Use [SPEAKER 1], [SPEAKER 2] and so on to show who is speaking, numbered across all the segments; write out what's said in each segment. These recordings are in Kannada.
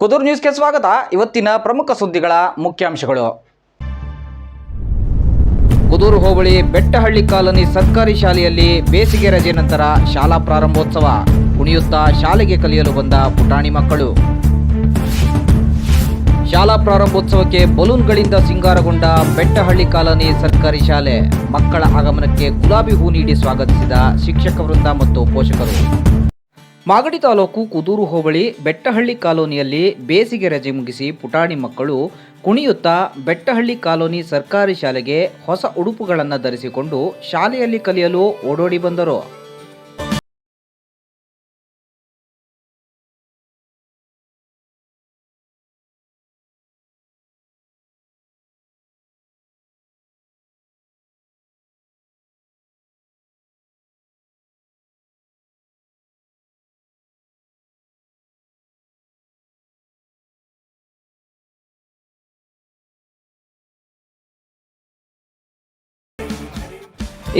[SPEAKER 1] ಕುದೂರು ನ್ಯೂಸ್ಗೆ ಸ್ವಾಗತ. ಇವತ್ತಿನ ಪ್ರಮುಖ ಸುದ್ದಿಗಳ ಮುಖ್ಯಾಂಶಗಳು. ಕುದೂರು ಹೋಬಳಿ ಬೆಟ್ಟಹಳ್ಳಿ ಕಾಲೋನಿ ಸರ್ಕಾರಿ ಶಾಲೆಯಲ್ಲಿ ಬೇಸಿಗೆ ರಜೆ ನಂತರ ಶಾಲಾ ಪ್ರಾರಂಭೋತ್ಸವ. ಕುಣಿಯುತ್ತಾ ಶಾಲೆಗೆ ಕಲಿಯಲು ಬಂದ ಪುಟಾಣಿ ಮಕ್ಕಳು. ಶಾಲಾ ಪ್ರಾರಂಭೋತ್ಸವಕ್ಕೆ ಬಲೂನ್ಗಳಿಂದ ಸಿಂಗಾರಗೊಂಡ ಬೆಟ್ಟಹಳ್ಳಿ ಕಾಲೋನಿ ಸರ್ಕಾರಿ ಶಾಲೆ. ಮಕ್ಕಳ ಆಗಮನಕ್ಕೆ ಗುಲಾಬಿ ಹೂ ನೀಡಿ ಸ್ವಾಗತಿಸಿದ ಶಿಕ್ಷಕ ವೃಂದ ಮತ್ತು ಪೋಷಕರು. ಮಾಗಡಿ ತಾಲೂಕು ಕುದೂರು ಹೋಬಳಿ ಬೆಟ್ಟಹಳ್ಳಿ ಕಾಲೋನಿಯಲ್ಲಿ ಬೇಸಿಗೆ ರಜೆ ಮುಗಿಸಿ ಪುಟಾಣಿ ಮಕ್ಕಳು ಕುಣಿಯುತ್ತಾ ಬೆಟ್ಟಹಳ್ಳಿ ಕಾಲೋನಿ ಸರ್ಕಾರಿ ಶಾಲೆಗೆ ಹೊಸ ಉಡುಪುಗಳನ್ನು ಧರಿಸಿಕೊಂಡು ಶಾಲೆಯಲ್ಲಿ ಕಲಿಯಲು ಓಡೋಡಿ ಬಂದರು.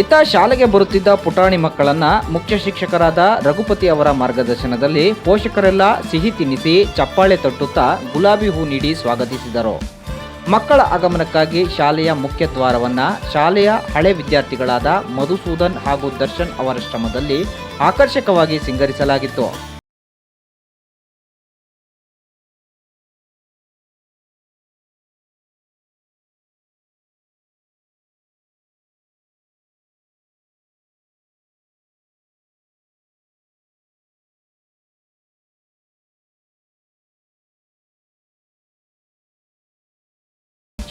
[SPEAKER 1] ಇತ್ತ ಶಾಲೆಗೆ ಬರುತ್ತಿದ್ದ ಪುಟಾಣಿ ಮಕ್ಕಳನ್ನ ಮುಖ್ಯ ಶಿಕ್ಷಕರಾದ ರಘುಪತಿ ಅವರ ಮಾರ್ಗದರ್ಶನದಲ್ಲಿ ಪೋಷಕರೆಲ್ಲ ಸಿಹಿ ತಿನ್ನಿಸಿ ಚಪ್ಪಾಳೆ ತಟ್ಟುತ್ತಾ ಗುಲಾಬಿ ಹೂ ನೀಡಿ ಸ್ವಾಗತಿಸಿದರು. ಮಕ್ಕಳ ಆಗಮನಕ್ಕಾಗಿ ಶಾಲೆಯ ಮುಖ್ಯ ದ್ವಾರವನ್ನ ಶಾಲೆಯ ಹಳೆ ವಿದ್ಯಾರ್ಥಿಗಳಾದ ಮಧುಸೂದನ್ ಹಾಗೂ ದರ್ಶನ್ ಅವರ ಶ್ರಮದಲ್ಲಿ ಆಕರ್ಷಕವಾಗಿ ಸಿಂಗರಿಸಲಾಗಿತ್ತು.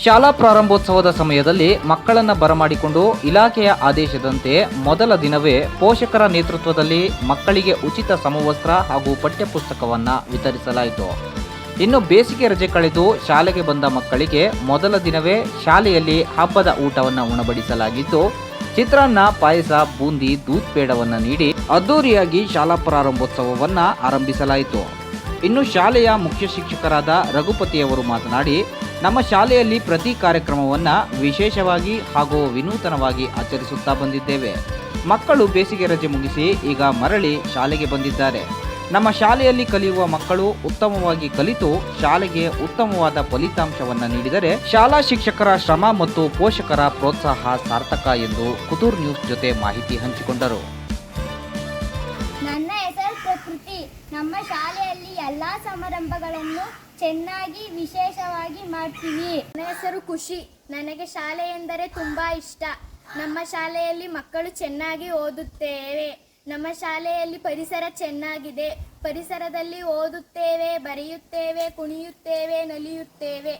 [SPEAKER 1] ಶಾಲಾ ಪ್ರಾರಂಭೋತ್ಸವದ ಸಮಯದಲ್ಲಿ ಮಕ್ಕಳನ್ನ ಬರಮಾಡಿಕೊಂಡು ಇಲಾಖೆಯ ಆದೇಶದಂತೆ ಮೊದಲ ದಿನವೇ ಪೋಷಕರ ನೇತೃತ್ವದಲ್ಲಿ ಮಕ್ಕಳಿಗೆ ಉಚಿತ ಸಮವಸ್ತ್ರ ಹಾಗೂ ಪಠ್ಯಪುಸ್ತಕವನ್ನು ವಿತರಿಸಲಾಯಿತು. ಇನ್ನು ಬೇಸಿಗೆ ರಜೆ ಕಳೆದು ಶಾಲೆಗೆ ಬಂದ ಮಕ್ಕಳಿಗೆ ಮೊದಲ ದಿನವೇ ಶಾಲೆಯಲ್ಲಿ ಹಬ್ಬದ ಊಟವನ್ನು ಉಣಬಡಿಸಲಾಗಿದ್ದು, ಚಿತ್ರಾನ್ನ, ಪಾಯಸ, ಬೂಂದಿ ದೂತ್ ಪೇಡವನ್ನು ನೀಡಿ ಅದ್ದೂರಿಯಾಗಿ ಶಾಲಾ ಪ್ರಾರಂಭೋತ್ಸವವನ್ನು ಆರಂಭಿಸಲಾಯಿತು. ಇನ್ನು ಶಾಲೆಯ ಮುಖ್ಯ ಶಿಕ್ಷಕರಾದ ರಘುಪತಿಯವರು ಮಾತನಾಡಿ, ನಮ್ಮ ಶಾಲೆಯಲ್ಲಿ ಪ್ರತಿ ಕಾರ್ಯಕ್ರಮವನ್ನು ವಿಶೇಷವಾಗಿ ಹಾಗೂ ವಿನೂತನವಾಗಿ ಆಚರಿಸುತ್ತಾ ಬಂದಿದ್ದೇವೆ. ಮಕ್ಕಳು ಬೇಸಿಗೆ ರಜೆ ಮುಗಿಸಿ ಈಗ ಮರಳಿ ಶಾಲೆಗೆ ಬಂದಿದ್ದಾರೆ. ನಮ್ಮ ಶಾಲೆಯಲ್ಲಿ ಕಲಿಯುವ ಮಕ್ಕಳು ಉತ್ತಮವಾಗಿ ಕಲಿತು ಶಾಲೆಗೆ ಉತ್ತಮವಾದ ಫಲಿತಾಂಶವನ್ನು ನೀಡಿದರೆ ಶಾಲಾ ಶಿಕ್ಷಕರ ಶ್ರಮ ಮತ್ತು ಪೋಷಕರ ಪ್ರೋತ್ಸಾಹ ಸಾರ್ಥಕ ಎಂದು ಕುತೂರ್ ನ್ಯೂಸ್ ಜೊತೆ ಮಾಹಿತಿ ಹಂಚಿಕೊಂಡರು.
[SPEAKER 2] ನಮ್ಮ ಶಾಲೆಯಲ್ಲಿ ಎಲ್ಲ ಸಮಾರಂಭಗಳನ್ನು ಚೆನ್ನಾಗಿ ವಿಶೇಷವಾಗಿ ಮಾಡ್ತೀವಿ. ನನ್ನ ಹೆಸರು ಖುಷಿ. ನನಗೆ ಶಾಲೆ ಎಂದರೆ ತುಂಬಾ ಇಷ್ಟ. ನಮ್ಮ ಶಾಲೆಯಲ್ಲಿ ಮಕ್ಕಳು ಚೆನ್ನಾಗಿ ಓದುತ್ತೇವೆ. ನಮ್ಮ ಶಾಲೆಯಲ್ಲಿ ಪರಿಸರ ಚೆನ್ನಾಗಿದೆ. ಪರಿಸರದಲ್ಲಿ ಓದುತ್ತೇವೆ, ಬರೆಯುತ್ತೇವೆ, ಕುಣಿಯುತ್ತೇವೆ, ನಲಿಯುತ್ತೇವೆ.